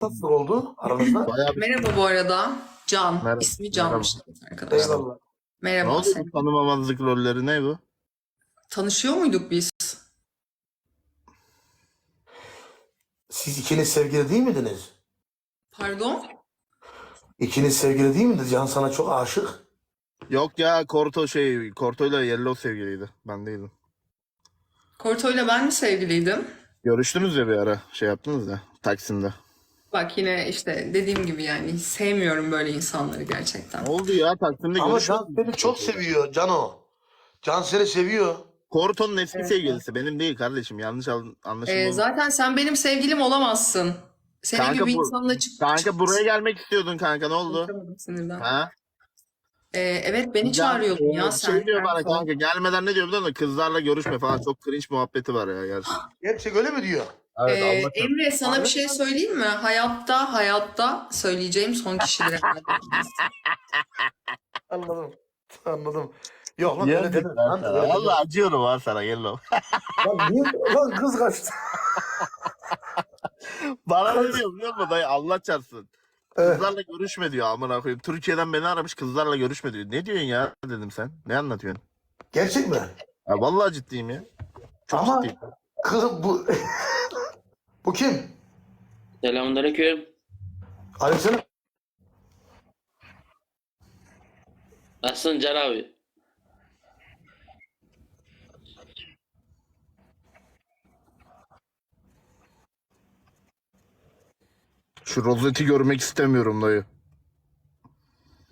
Nasıl oldu aranızda? Bayağı bir Merhaba bu arada. Can. Merhaba. İsmi Can'mış arkadaşlar. Eyvallah. ne Merhaba. oldu Sen- bu tanımamazlık rolleri ne bu? Tanışıyor muyduk biz? Siz ikiniz sevgili değil miydiniz? Pardon? İkiniz sevgili değil miydiniz? Can sana çok aşık. Yok ya Korto şey Korto'yla Yellow sevgiliydi. Ben değildim. Korto'yla ben mi sevgiliydim? Görüştünüz ya bir ara şey yaptınız ya Taksim'de. Bak yine işte dediğim gibi yani sevmiyorum böyle insanları gerçekten. Ne oldu ya Taksim'de Ama Can seni çok seviyor Cano. Can seni seviyor. Korto'nun eski Evet. sevgilisi benim değil kardeşim yanlış anlaşılma Ee, oldu. zaten sen benim sevgilim olamazsın. Senin Kanka gibi bir bu- insanla çık Kanka buraya gelmek istiyordun kanka ne oldu? Konuşamadım sinirden. Ha? Ee, evet beni çağırıyordun ya şey sen. diyor bana kanka gelmeden ne diyor biliyor musun? Kızlarla görüşme falan çok cringe muhabbeti var ya gerçekten. Gerçek öyle mi diyor? Evet Ee. Emre sana bir şey söyleyeyim mi? Hayatta hayatta söyleyeceğim son kişilere Anladım. Anladım. Yok lan öyle deme. lan Lan. Vallahi acıyorum var sana Yellow. Lan niye? Lan kız kaçtı. Bana ne diyor biliyor musun dayı Allah çarpsın. Evet. Kızlarla görüşme diyor amına koyayım. Türkiye'den beni aramış kızlarla görüşme diyor. Ne diyorsun ya dedim sen. Ne anlatıyorsun? Gerçek mi? Ya vallahi ciddiyim ya. Çok Ama ciddiyim. kız bu... bu kim? Selamünaleyküm. Aleykümselam. Nasılsın Can abi? Şu rozeti görmek istemiyorum dayı.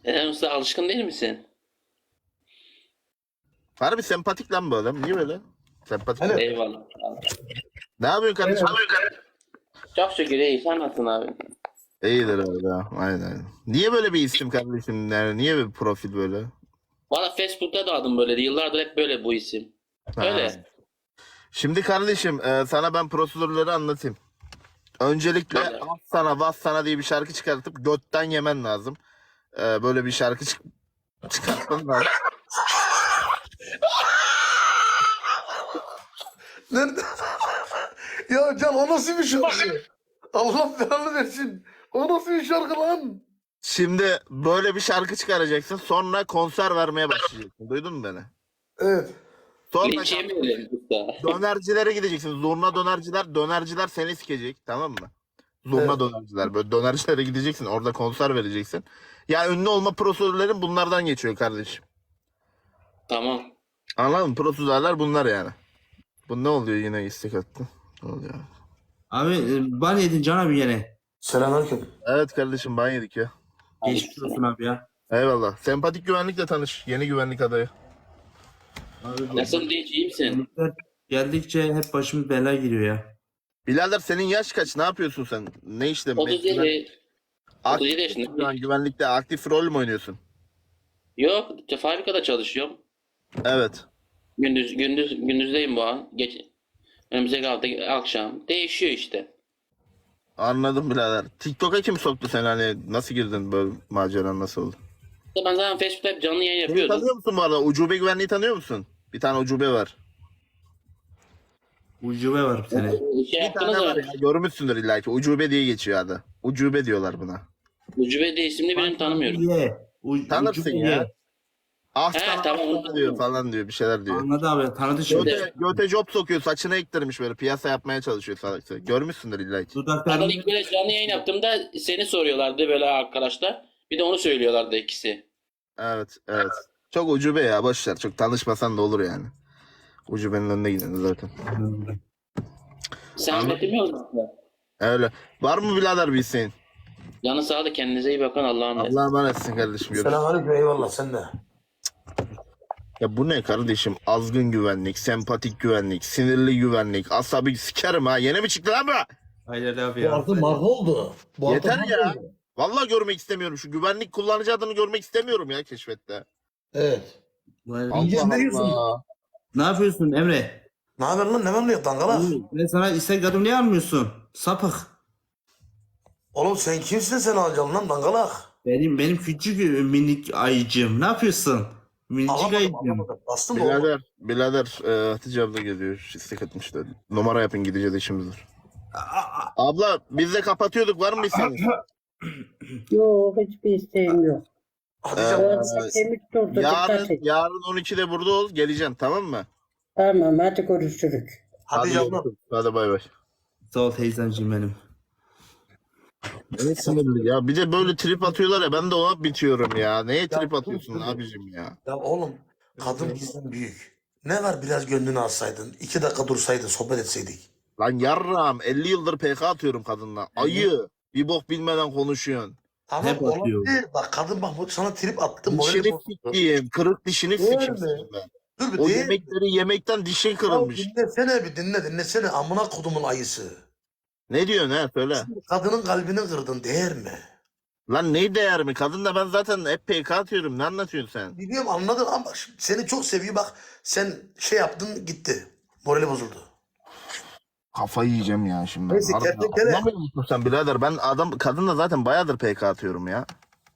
Neden usta alışkın değil misin? Harbi sempatik lan bu adam. Niye böyle? Sempatik. Evet. Eyvallah. Ne yapıyorsun kardeşim? Çok şükür iyi. Sen nasılsın abi? İyidir abi ya. Aynen. Niye böyle bir isim kardeşim? Yani niye bir profil böyle? Valla Facebook'ta da adım böyleydi. Yıllardır hep böyle bu isim. Ha. Öyle. Şimdi kardeşim e, sana ben prosedürleri anlatayım. Öncelikle az sana vaz sana diye bir şarkı çıkartıp götten yemen lazım. E, böyle bir şarkı çık çıkartman lazım. Nerede? Ya Can o nasıl bir şarkı? Allah belanı versin. O nasıl bir şarkı lan? Şimdi böyle bir şarkı çıkaracaksın. Sonra konser vermeye başlayacaksın. Duydun mu beni? Evet. Sonra Linç yemeyelim dönercilere gideceksin. Zurna dönerciler. Dönerciler seni sikecek. Tamam mı? Zurna Evet. dönerciler. Böyle dönercilere gideceksin. Orada konser vereceksin. Ya ünlü olma prosedürlerin bunlardan geçiyor kardeşim. Tamam. Anladın mı? Prosedürler bunlar yani. Bu ne oluyor yine istek attı. Oluyor? Abi e, ban yedin Can abi yine. Selamünaleyküm. Evet kardeşim ban yedik ya. Geçmiş olsun abi ya. Eyvallah. Sempatik güvenlikle tanış. Yeni güvenlik adayı. Abi, iyi misin? güvenlikler Geldikçe hep başım bela giriyor ya. Birader senin yaş kaç? Ne yapıyorsun sen? Ne işte? 37. Aktif 37 yaşındayım. şu an güvenlikte aktif rol mü oynuyorsun? Yok. Fabrikada çalışıyorum. Evet. Gündüz gündüz gündüzdeyim bu an. Geç önümüzdeki hafta akşam. Değişiyor işte. Anladım birader. TikTok'a kim soktu seni hani nasıl girdin böyle maceran nasıl oldu? Ben zaten Facebook'ta hep canlı yayın Şeyi yapıyordum. tanıyor musun bu arada? Ucube güvenliği tanıyor musun? Bir tane ucube var. Ucube var bir tane. Şey Bir tane var mı? ya görmüşsündür illa ki. Ucube diye geçiyor adı. Ucube diyorlar buna. Ucube diye isimli birini tanımıyorum. Ye. U- Tanırsın ucube ya. ye. Ah He, sana tamam, sana diyor falan diyor bir şeyler diyor. Anladı abi tanıdı şimdi. Göte, göte job sokuyor saçına ektirmiş böyle piyasa yapmaya çalışıyor salakça. Görmüşsündür illa ki. Ben Dudaklarını ilk böyle canlı yayın yaptığımda seni soruyorlardı böyle arkadaşlar. Bir de onu söylüyorlardı ikisi. Evet evet. Çok ucube ya boş ver. Çok tanışmasan da olur yani. Ucubenin önüne gidin zaten. Sen Anladım. Ahmet'i mi yazdın? Öyle. Var mı birader bir isteğin? Canı sağlık kendinize iyi bakın Allah'a emanet. Allah'a emanetsin kardeşim. Görüşürüz. Selamünaleyküm eyvallah sen de. Ya bu ne kardeşim? Azgın güvenlik, sempatik güvenlik, sinirli güvenlik, asabi sikerim ha. Yeni mi çıktı lan bu? Hayır abi Bu ya. artık marka oldu. Bu artık Yeter ya. oldu. Vallahi görmek istemiyorum. Şu güvenlik kullanıcı adını görmek istemiyorum ya keşfette. Evet. Vay- İnce ne diyorsun? Ne yapıyorsun Emre? Ne haber lan ne var ne yok dangalak? Ben sana istek adım niye almıyorsun? Sapık. Oğlum sen kimsin sen alacaksın lan dangalak? Benim benim küçük e, minik ayıcığım. Ne yapıyorsun? Minicik Alamadım ayıcığım. alamadım. Bastın da olmadı. Birader, birader e, Hatice abla geliyor. İstek atmışlar. Numara yapın gideceğiz işimiz var. Aa, Abla biz de kapatıyorduk var mı isteğiniz? Yok hiçbir isteğim yok. Hatice Ee, abla. Orada temiz durdu dikkat yarın, et. yarın 12'de burada ol geleceğim tamam mı? Tamam hadi görüşürük. Hatice abla. görüşürüz. Hadi bay bay. Sağ ol teyzemciğim benim. Ne sinirli ya. Bir de böyle trip atıyorlar ya ben de ona bitiyorum ya. Neye trip atıyorsun dur. abicim ya? Ya oğlum kadın bizden büyük. Ne var biraz gönlünü alsaydın. iki dakika dursaydın sohbet etseydik. Lan yarram 50 yıldır PK atıyorum kadınla. Ayı. Bir bok bilmeden konuşuyorsun. Tamam Hep atıyor. olabilir. Bak kadın bak bu sana trip attı. morali Dişini sikeyim. Kırık dişini Değil sikeyim mi? senin ben. Dur bir O değil. yemekleri yemekten dişin Ya kırılmış. dinlesene bir dinle dinlesene amına kodumun ayısı. Ne diyorsun ha söyle. Kadının kalbini kırdın değer mi? Lan ne değer mi? Kadın da ben zaten hep PK atıyorum. Ne anlatıyorsun sen? Biliyorum anladın ama şimdi seni çok seviyor bak sen şey yaptın gitti. Morali bozuldu. Kafayı yiyeceğim ya şimdi. Neyse, Harbiden. kertenkele. Anlamıyor musun sen birader? Ben adam kadınla zaten bayağıdır PK atıyorum ya.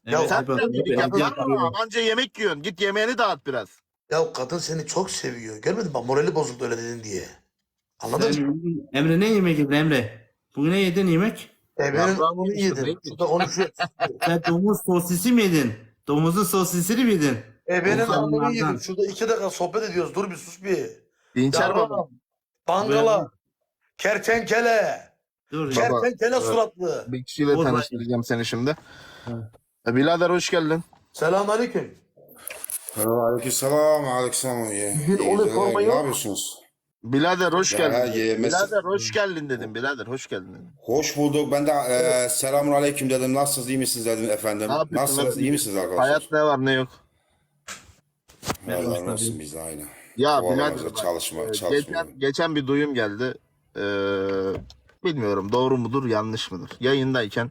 Evet, Sen hep de atıyor, dedik benim ya, de yarram, atıyor. anca yemek yiyorsun. Git yemeğini dağıt biraz. Ya kadın seni çok seviyor. Görmedin mi? Bak morali bozuldu öyle dedin diye. Anladın mı? Emre ne yemek yedin Emre? Bugün ne yedin yemek? Amını yemiştim, yedin. neydi? Şurada konuşuyor. Sen domuz sosisi mi yedin? Domuzun sosisini mi yedin? Evrenin Insanlardan. amını yedin. Şurada iki dakika sohbet ediyoruz. Dur bir sus bir. Dinçer baba. Bangala. Kertenkele. Dur ya. Kertenkele evet. suratlı. Bir kişiyle O tanıştıracağım seni şimdi. E, birader hoş geldin. Selamünaleyküm. Aleykümselam, aleykümselam. İyi, Bir iyi, olay iyi. forma Ne yapıyorsunuz? Birader hoş Ya, geldin. yemesi- Birader hoş geldin dedim. Birader hoş geldin dedim. Hoş bulduk. Ben de e, selamun aleyküm dedim. Nasılsınız, iyi misiniz dedim efendim. Ne yapıyorsun Nasılsınız, abi? iyi misiniz arkadaşlar? Hayat ne var ne yok. Allah olsun biz de aynı. Ya Kovalamacı, birader bak, çalışma, e, çalışma. geçen, geçen bir duyum geldi. Ee, bilmiyorum doğru mudur yanlış mıdır. Yayındayken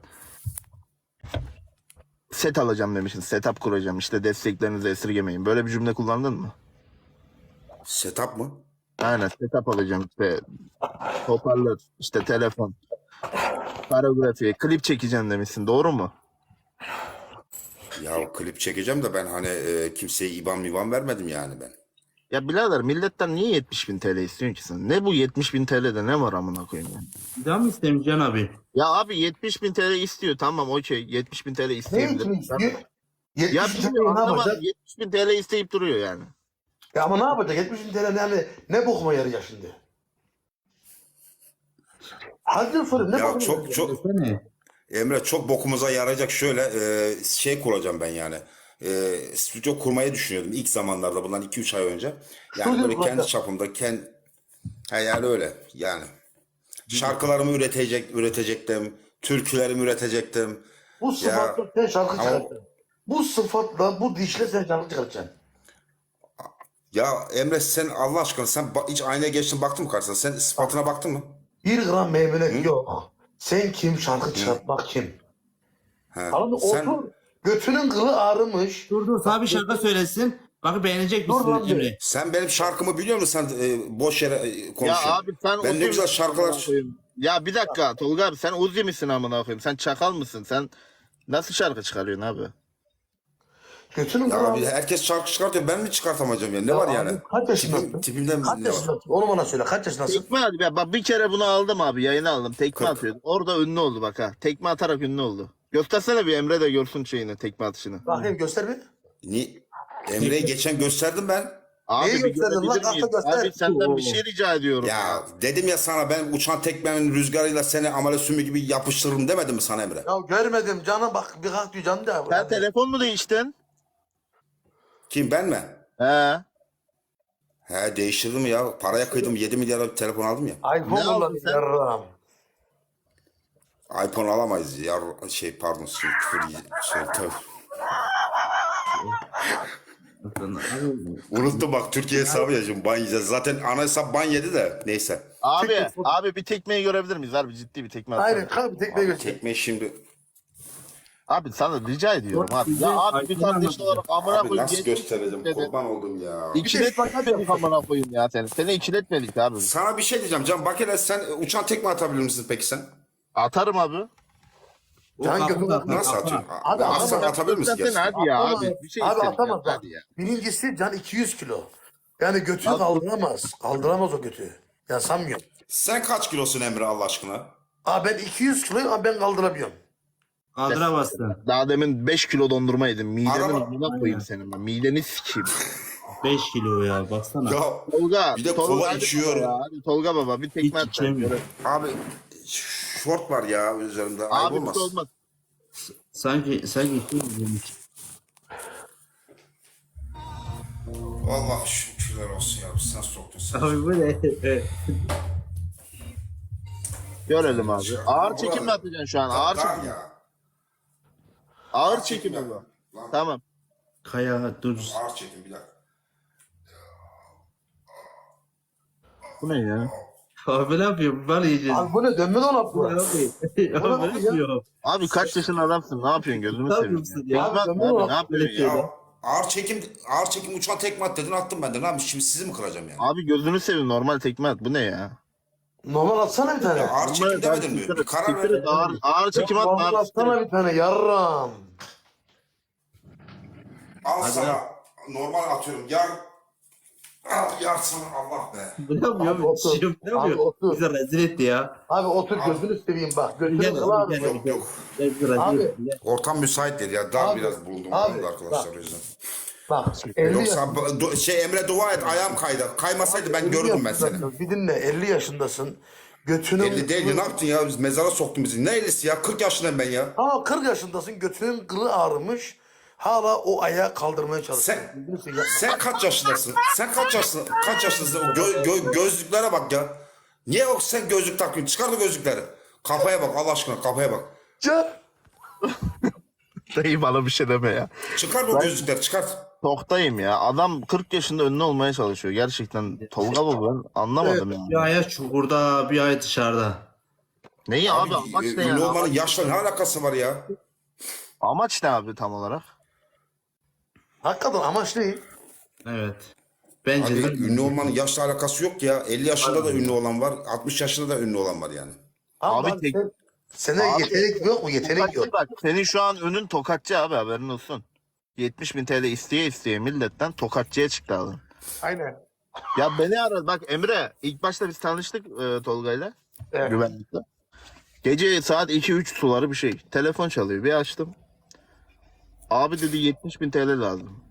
set alacağım demişsin. Setup kuracağım işte desteklerinizi esirgemeyin. Böyle bir cümle kullandın mı? Setup mı? Aynen setup alacağım işte hoparlör işte telefon koreografi klip çekeceğim demişsin doğru mu? Ya klip çekeceğim de ben hani e, kimseye iban miban vermedim yani ben. Ya birader milletten niye 70 bin TL istiyorsun ki sen? Ne bu 70 bin TL'de ne var amına koyayım ya? Bir daha mı istemiş Can abi? Ya abi 70 bin TL istiyor tamam okey 70 bin TL Ne isteyebilir. için istiyor? Ya 70 bin bilmiyorum anlamadım yapacak? 70 bin TL isteyip duruyor yani. Ya ama ne yapacak? 70 bin TL yani ne bokuma yarayacak şimdi? Hadi sorayım ne Ya bokuma çok çok. Emre çok bokumuza yarayacak şöyle e, şey kuracağım ben yani. E, stüdyo kurmayı düşünüyordum ilk zamanlarda bundan 2-3 ay önce. Yani böyle kendi çapımda kendi ha yani öyle yani. Şarkılarımı üretecek üretecektim. Türkülerimi üretecektim. Bu sıfatla sen şarkı Ama- çıkartacaksın. Bu sıfatla, bu dişle sen şarkı çıkartacaksın. Ya Emre sen Allah aşkına sen ba- hiç aynaya geçtin baktın mı karşısına? Sen sıfatına baktın mı? Bir gram meymenet yok. Sen kim şarkı çıkartmak kim? He. Mı? Sen Otur. Götünün kılı ağrımış. Dur dur sana bir şarkı söylesin. Bak beğenecek Dur lan misin bir. Emre? sen benim şarkımı biliyor musun? Sen e, boş yere e, Ya konuşuyorsun. abi sen Ben ne Uzi güzel misin şarkılar- amına koyayım? Ya bir dakika Tolga abi sen Uzi misin amına koyayım? Sen çakal mısın? Sen nasıl şarkı çıkarıyorsun abi? Götünün Ya abi herkes şarkı çıkartıyor. Ben mi çıkartamayacağım ya? Ne Ya var abi, yani? kaç yaşındasın? Tipim, tipimde Kaç ne var? yaşındasın? Onu bana söyle. Kaç yaşındasın? Tekme at. Ya bak bir kere bunu aldım abi. Yayına aldım. Tekme Kırk. atıyordum. Orada ünlü oldu bak ha. Tekme atarak ünlü oldu. Göstersene bir Emre de görsün şeyini tekme atışını. Bakayım göster bir. Ni Emre'yi geçen gösterdim ben. Abi Neyi bir gösterdin lan? görebilir Kalk da miyim? göster. Abi senden bir şey rica ediyorum. Ya dedim ya sana ben uçan tekmemin rüzgarıyla seni amele sümü gibi yapıştırırım demedim mi sana Emre? Ya görmedim canım bak bir kalk diyor canım da. Sen telefon mu değiştin? Kim ben mi? He. He değiştirdim ya. Paraya kıydım 7 milyara bir telefon aldım ya. iPhone Ne aldın kullanıyor sen? yarram. iPhone alamayız ya. Şey pardon şimdi küfür yiye- şey, tabii. Unuttum bak Türkiye hesabı ya şimdi ban yiyeceğiz. Zaten ana hesap ban yedi de neyse. Abi, abi bir tekmeyi görebilir miyiz? Harbi ciddi bir tekme atsana. Aynen kalk bir tekmeyi göster. Tekme şimdi Abi sana rica ediyorum Yok, abi. Ya abi bir kardeş anlatacak. olarak amına abi koyayım. nasıl yetmiş göstereceğim dedi. kurban oldum ya. İkiletmedik amına koyayım ya seni. Seni ikiletmedik abi. Sana bir şey diyeceğim Can Bakire sen e, uçan tekme atabilir misin peki sen? Atarım abi. Can götür- Nasıl atıyorsun? Abi, Abi, atsan ama- atabilir misin Göstersene gerçekten? hadi ya Atamaz. abi. Bir şey Abi istedim atamaz ya, bak. hadi ya. Birincisi can 200 kilo. Yani götünü kaldıramaz. Kaldıramaz o götü. Ya sanmıyorum. Sen kaç kilosun Emre Allah aşkına? Aa ben 200 kiloyum ama ben kaldıramıyorum. Kaldıramazsın. Daha demin 5 kilo dondurma yedim. Midenin Araba- koyayım senin ben. Mideni sikeyim. 5 kilo ya baksana. Ya Tolga. Bir de Tolga, kola hadi ya, Hadi Tolga baba bir tekme Hiç at. abi şort var ya üzerimde. Ayıp Abi bir olmaz. şey olmaz. Sanki sanki yemiş. Vallahi şükürler olsun ya. Sen soktun sen. Abi bu ne? Görelim abi. Ağır çekim mi atacaksın şu an? Ağır Dar çekim. ya. Ağır çekim mi bu? Lan Tamam. Kaya dur. ağır çekim bir dakika. Bu ne ya? Abi ne yapıyor? Bana yiyeceğiz. Abi bu ne dönme dolap bu. Abi abi ne yapıyor? Abi kaç yaşında adamsın? Ne yapıyorsun? Gözümü Ne seveyim. yapıyorsun ya? Abi, abi, ben Ne yapıyorsun ya? Ya ağır çekim ağır çekim uçan tekme at dedin attım ben de. Ne yapayım şimdi sizi mi kıracağım yani? Abi gözünü seveyim normal tekme at. Bu ne ya? Normal atsana bir tane. Ya ağır çekim demedin mi? Bir karar ver. Ağır, ağır çekim atma. Normal atsana bir tane yarram. Al sana normal atıyorum. Yar Al yar sana Allah be. Bu ne yapıyor? Abi otur. Şişim ne Abi yapıyor? otur. Bize rezil etti ya. Abi otur gözünü seveyim bak. Götünü Gel, kıl abi. gel, Yok yok. Bize rezil Abi. etti. Ortam müsait değil ya. Dar Abi, biraz bulundum abi, abi, arkadaşlar bak. o yüzden. Bak 50 Yoksa du- şey Emre dua et ayağım kaydı. Kaymasaydı ben görürdüm ben seni. Bir dinle 50 yaşındasın. Götünün 50 değil ne yaptın ya? Biz mezara soktun bizi. Ne 50'si ya? 40 yaşındayım ben ya. Ama 40 yaşındasın götünün kılı ağrımış. Hala o ayağı kaldırmaya çalışıyorsun. Sen-. Sen kaç yaşındasın? Sen kaç yaşındasın? Kaç yaşındasın? O gö- gö- gözlüklere bak ya. Niye o sen gözlük takıyorsun? Çıkar o gözlükleri. Kafaya bak Allah aşkına kafaya bak. Can. Dayı bana bir şey deme ya. Çıkar o gözlükleri çıkart. Toktayım ya. Adam 40 yaşında ünlü olmaya çalışıyor. Gerçekten Tolga baba ben anlamadım yani. Bir aya çukurda, bir ay dışarıda. Neyi abi, amaç e, ne ünlü yani? olmanın yaşla ne alakası var ya? Amaç ne abi tam olarak? Hakikaten amaç değil. Evet. Bence Abi de. ünlü olmanın yaşla alakası yok ya. 50 yaşında da ünlü olan var. 60 yaşında da ünlü olan var yani. Abi, Abi tek- sen, sende Abi- yetenek yok mu? Yetenek yok. Tokatçı bak. Senin şu an önün tokatçı abi haberin olsun. 70 bin TL isteye isteye milletten tokatçıya çıktı adam. Aynen. Ya beni aradı. Bak Emre ilk başta biz tanıştık e, Tolga'yla. Evet. Güvenlikte. Gece saat 2-3 suları bir şey. Telefon çalıyor. Bir açtım. Abi dedi 70 bin TL lazım.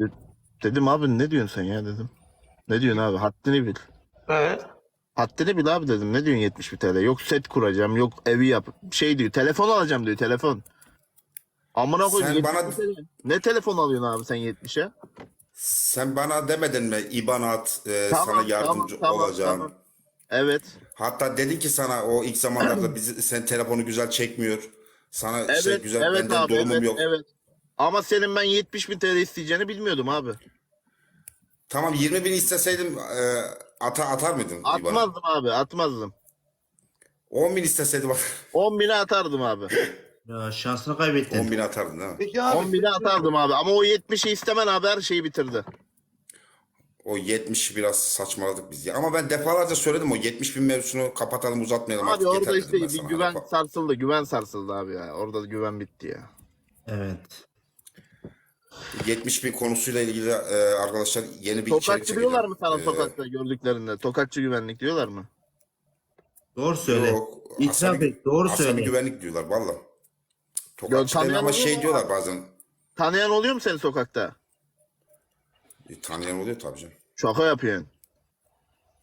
De- Dedim abi ne diyorsun sen ya dedim. Ne diyorsun abi haddini bil. Evet. Haddini bil abi dedim. Ne diyorsun 70 bin TL? Yok set kuracağım. Yok evi yap. Şey diyor. Telefon alacağım diyor. Telefon. Amına koyayım. Sen 70 bana-. Ne telefon alıyorsun abi sen 70'e? Sen bana demedin mi İban at e, sana yardımcı olacağım. tamam. Evet. Hatta dedin ki sana o ilk zamanlarda bizi sen telefonu güzel çekmiyor. Sana Evet. şey güzel evet benden abi. durumum Evet. yok. Evet. Ama senin ben 70 bin TL isteyeceğini bilmiyordum abi. Tamam 20 bin isteseydim e, ata, atar mıydın İban'a? Atmazdım abi. Atmazdım. 10 bin isteseydim 10 bine atardım abi. Ya şansını kaybettin. 10 bin atardın değil mi? Peki abi. 10 bine atardım abi. Ama o 70'i istemen abi her şeyi bitirdi. O 70 biraz saçmaladık biz ya. Ama ben defalarca söyledim o 70 bin mevzusunu kapatalım uzatmayalım Abi artık orada yeter işte dedim ben bir sana. güven Hani sarsıldı. Güven sarsıldı abi ya. Orada güven bitti ya. Evet. 70 bin konusuyla ilgili e, arkadaşlar yeni bir içerik Tokatçı diyorlar mı sana çekeceğim. sokakta gördüklerinde? Tokatçı güvenlik diyorlar mı? Doğru Ee, söyle. yok, İtiraf asabi- et. Doğru asabi söyle. güvenlik diyorlar valla. Ya, Tokatçı tanıyan demiyor ama şey mu? diyorlar bazen. Tanıyan oluyor mu seni sokakta? E, tanıyan oluyor tabii canım. Şaka yapıyorsun.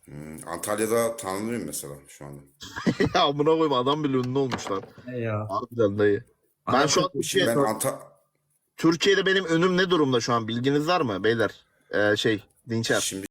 Hmm, Antalya'da tanınıyorum mesela şu anda. ya amına koyayım adam bile ünlü olmuş lan. Ya. Harbiden dayı. Ben şu an çok- şey, Ben Anta Türkiye'de benim önüm ne durumda şu an bilginiz var mı beyler? Ee, şey Dinçer. şimdi